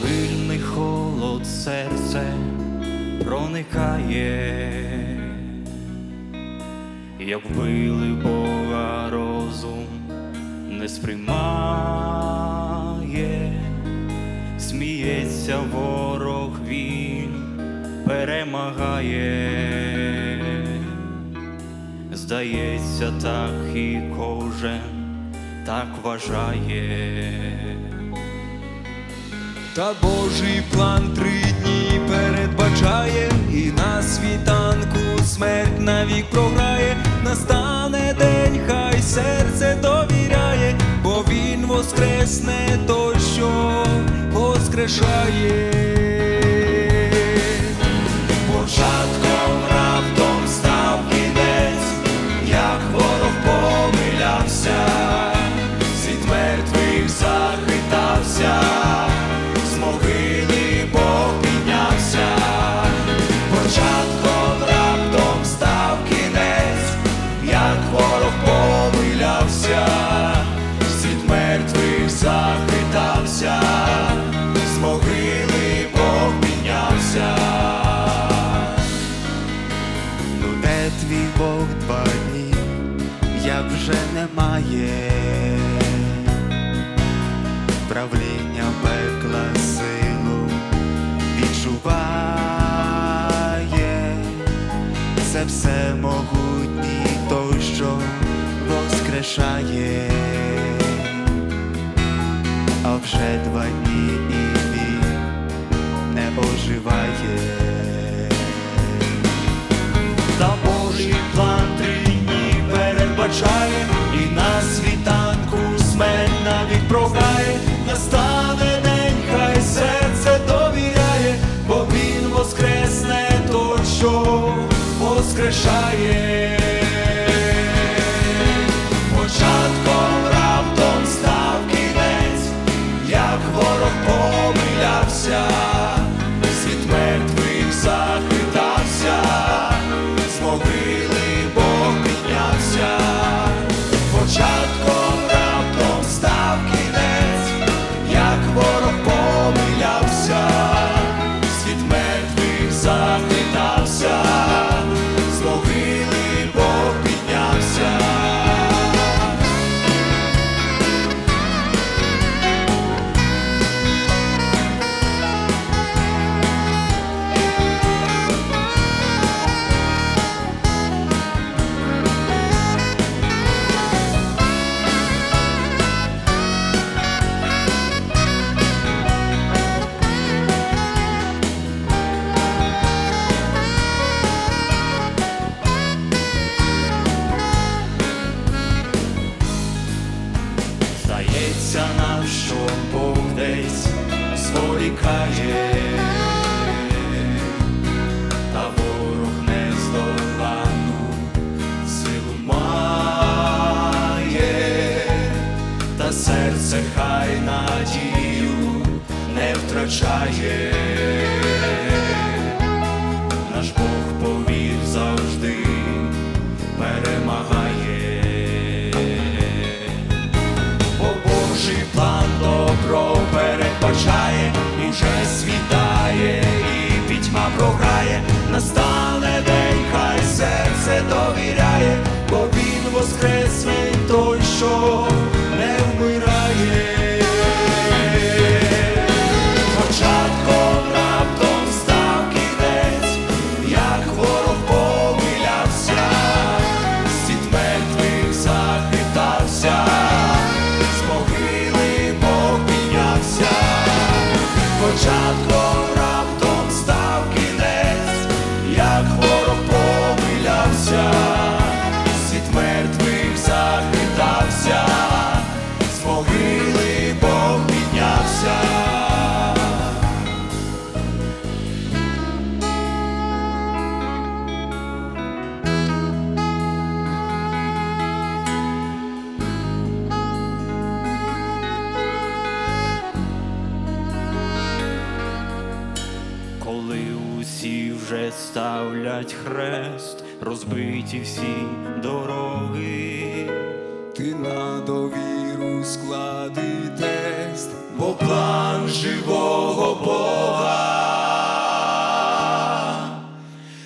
Могильний холод серце проникає, як вбили Бога розум не сприймає, сміється ворог він перемагає, здається, так і кожен так вважає. Та Божий план три дні передбачає, і на світанку смерть навік програє, настане день, хай серце довіряє, бо він воскресне той, що воскрешає. Бог два дні, як вже немає. Правління пекла силу відчуває, це все могутній той, що воскрешає, а вже два дні і він не оживає. Передбачає, і на світанку смерть навіть програє, настане день, хай серце довіряє, бо він воскресне той, що воскрешає. Здається нам, що Бог десь зволікає, Коли усі вже ставлять хрест, розбиті всі дороги. Ти на довіру склади тест, бо план живого Бога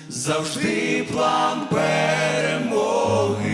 завжди план перемоги.